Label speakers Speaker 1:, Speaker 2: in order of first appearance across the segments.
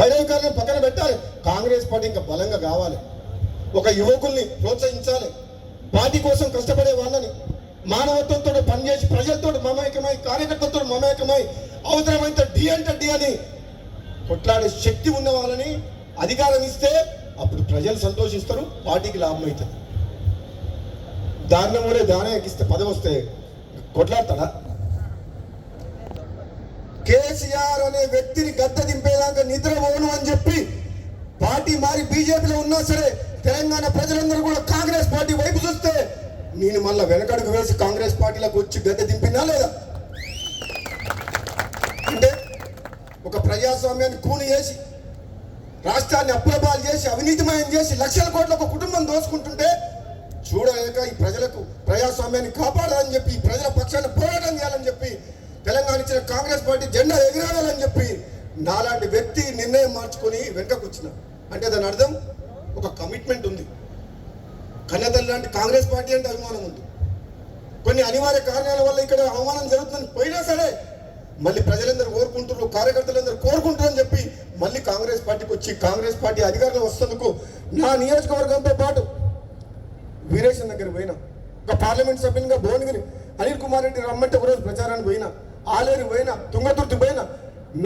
Speaker 1: పైరవికారాన్ని పక్కన పెట్టాలి. కాంగ్రెస్ పార్టీ ఇంకా బలంగా కావాలి. ఒక యువకుల్ని ప్రోత్సహించాలి. పార్టీ కోసం కష్టపడే వాళ్ళని మానవత్వంతో పనిచేసి ప్రజలతో మమేకమై కార్యకర్తలతో మమేకమై అవసరమైతే డి అంటే డి అని కొట్లాడే శక్తి ఉన్న వాళ్ళని అధికారం ఇస్తే అప్పుడు ప్రజలు సంతోషిస్తారు పార్టీకి లాభం అవుతుంది. దారుణం కూడా దానే ఎక్కిస్తే పదవి వస్తే కొట్లాడతాడా? కేసీఆర్ అనే వ్యక్తిని గద్ద దింపేదాకా నిద్రపోను అని చెప్పి పార్టీ మారి బీజేపీలో ఉన్నా సరే తెలంగాణ ప్రజలందరూ కూడా కాంగ్రెస్ పార్టీ వైపు చూస్తే నేను మళ్ళీ వెనకడుగు వేసి కాంగ్రెస్ పార్టీలోకి వచ్చి గద్దె దింపినా లేదా? అంటే ఒక ప్రజాస్వామ్యాన్ని కూని చేసి రాష్ట్రాన్ని అప్పులపాలు చేసి అవినీతిమయం చేసి లక్షల కోట్ల ఒక కుటుంబం దోచుకుంటుంటే చూడలేక ఈ ప్రజలకు ప్రజాస్వామ్యాన్ని కాపాడాలని చెప్పి ఈ ప్రజల పక్షాన్ని పోరాటం చేయాలని చెప్పి తెలంగాణ ఇచ్చిన కాంగ్రెస్ పార్టీ జెండా ఎగిరాలని చెప్పి నాలాంటి వ్యక్తి నిర్ణయం మార్చుకొని వెనకకు వచ్చిన. అంటే దాని అర్థం ఒక కమిట్మెంట్ ఉంది. కన్నతల్లి లాంటి కాంగ్రెస్ పార్టీ అంటే అభిమానం ఉంది. కొన్ని అనివార్య కారణాల వల్ల ఇక్కడ అవమానం జరుగుతుందని పోయినా సరే మళ్ళీ ప్రజలందరూ కోరుకుంటున్నారు కార్యకర్తలందరూ కోరుకుంటారని చెప్పి మళ్ళీ కాంగ్రెస్ పార్టీకి వచ్చి కాంగ్రెస్ పార్టీ అధికారంలో వస్తున్నందుకు నా నియోజకవర్గంతో పాటు వీరేశన్ దగ్గర పోయినా. ఒక పార్లమెంట్ సభ్యునిగా భువనగిరి అనిల్ కుమార్ రెడ్డి రమ్మంటే ఒకరోజు ప్రచారానికి పోయినా. ఆలేరు పోయినా తుంగతుర్తి పోయినా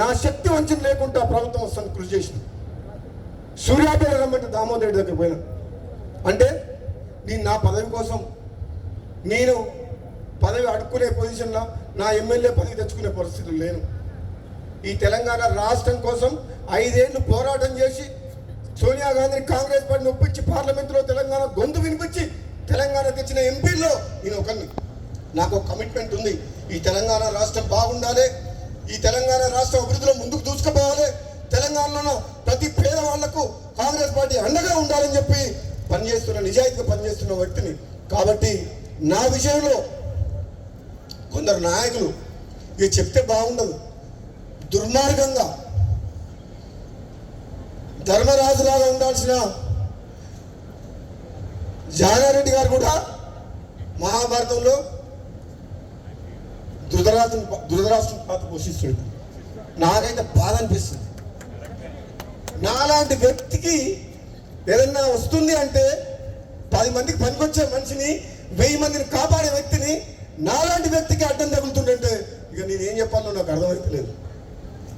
Speaker 1: నా శక్తి వంచన లేకుండా ప్రభుత్వం వస్తుంది కృషి చేసింది. సూర్యాపేట రమ్మంటే దామోదర్ దగ్గర పోయినా. అంటే నేను నా పదవి కోసం నేను పదవి అడుక్కునే పొజిషన్లో నా ఎమ్మెల్యే పదవి తెచ్చుకునే పరిస్థితులు లేను. ఈ తెలంగాణ రాష్ట్రం కోసం ఐదేళ్ళు పోరాటం చేసి సోనియా గాంధీని కాంగ్రెస్ పార్టీని ఒప్పించి పార్లమెంట్లో తెలంగాణ గొంతు వినిపించి తెలంగాణ తెచ్చిన ఎంపీల్లో నేను ఒకరిని నాకు ఒక కమిట్మెంట్ ఉంది. ఈ తెలంగాణ రాష్ట్రం బాగుండాలి. ఈ తెలంగాణ రాష్ట్రం అభివృద్ధిలో ముందుకు దూసుకుపోవాలి. తెలంగాణలో ప్రతి పేదవాళ్ళకు కాంగ్రెస్ పార్టీ అండగా ఉండాలని చెప్పి పనిచేస్తున్న నిజాయితీగా పనిచేస్తున్న వ్యక్తిని. కాబట్టి నా విషయంలో కొందరు నాయకులు ఇక చెప్తే బాగుండదు. దుర్మార్గంగా ధర్మరాజులాగా ఉండాల్సిన జానారెడ్డి గారు కూడా మహాభారతంలో ధృతరాజు ధృతరాష్ట్రం పాత్ర పోషిస్తుంది నాకైతే బాధ అనిపిస్తుంది. నాలాంటి వ్యక్తికి ఏదన్నా వస్తుంది అంటే పది మందికి పనికొచ్చే మనిషిని వెయ్యి మందిని కాపాడే వ్యక్తిని నాలాంటి వ్యక్తికి అడ్డం తగులుతుందంటే ఇక నేనేం చెప్పాలో నాకు అర్థమవుతలేదు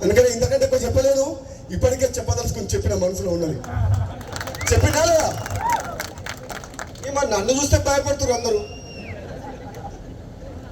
Speaker 1: అందుకని ఇంతకంటే ఎక్కువ చెప్పలేదు. ఇప్పటికే చెప్పదలుచుకుని చెప్పిన మనసులో ఉన్నది. చెప్పినా లేదా? నన్ను చూస్తే భయపడుతున్నారు అందరూ.